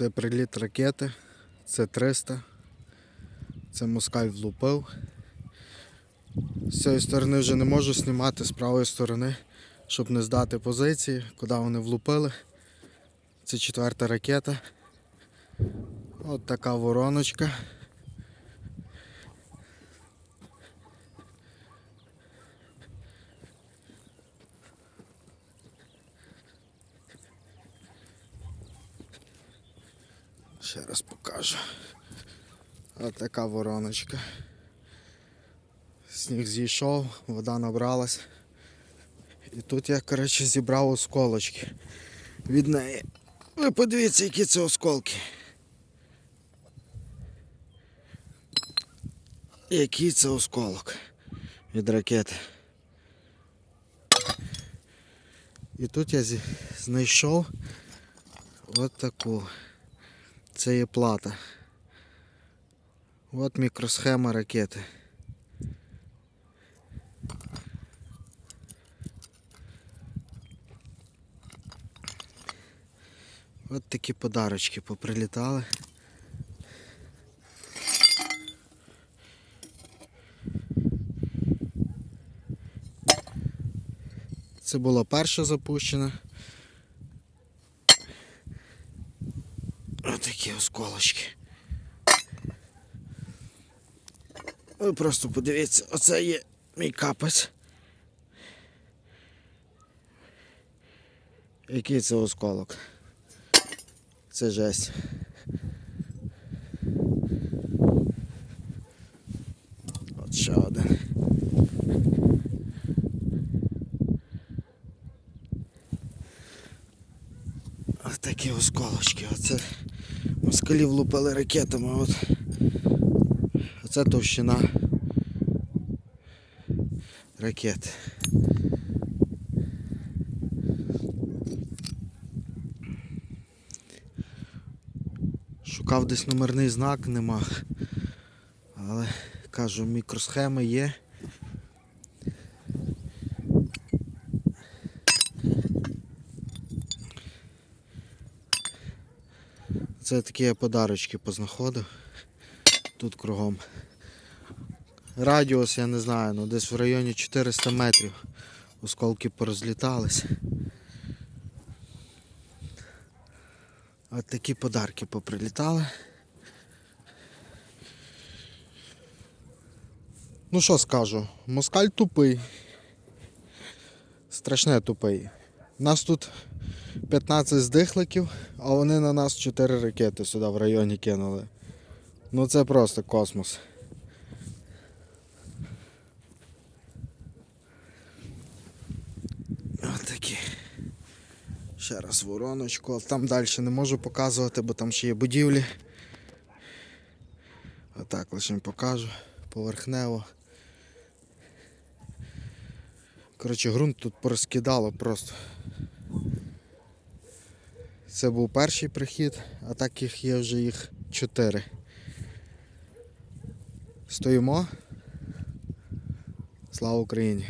Це приліт ракети, це 300. Це москаль влупив. З цієї сторони вже не можу знімати з правої сторони, щоб не здати позиції, куди вони влупили. Це четверта ракета. От така вороночка. Ще раз покажу. От така вороночка. Сніг зійшов, вода набралась. І тут я, коротше, зібрав осколочки від неї. Ви подивіться, які це осколки. Який це осколок від ракети. І тут я знайшов от. Це є плата. От мікросхема ракети. От такі подарочки поприлітали. Це була перша запущена. Отакі осколочки. Ви просто подивіться, оце є мій капець. Який це осколок? Це жесть. От ще один. Ось такі осколочки. Оце москалі влупили ракетами. От. Оце товщина ракет. Шукав десь номерний знак, нема. Але кажу, мікросхеми є. Це такі я подарочки познаходив. Тут кругом. Радіус, я не знаю, ну десь в районі 400 метрів. Осколки порозлітались. От такі подарки поприлітали. Ну що скажу, москаль тупий. Страшне тупий. Нас тут 15 здихликів, а вони на нас 4 ракети сюди в районі кинули. Ну це просто космос. Ось такі. Ще раз вороночку. Там далі не можу показувати, бо там ще є будівлі. Отак лише покажу. Поверхнево. Коротше, ґрунт тут порозкидало просто. Це був перший прихід, а так їх є вже їх чотири. Стоїмо. Слава Україні!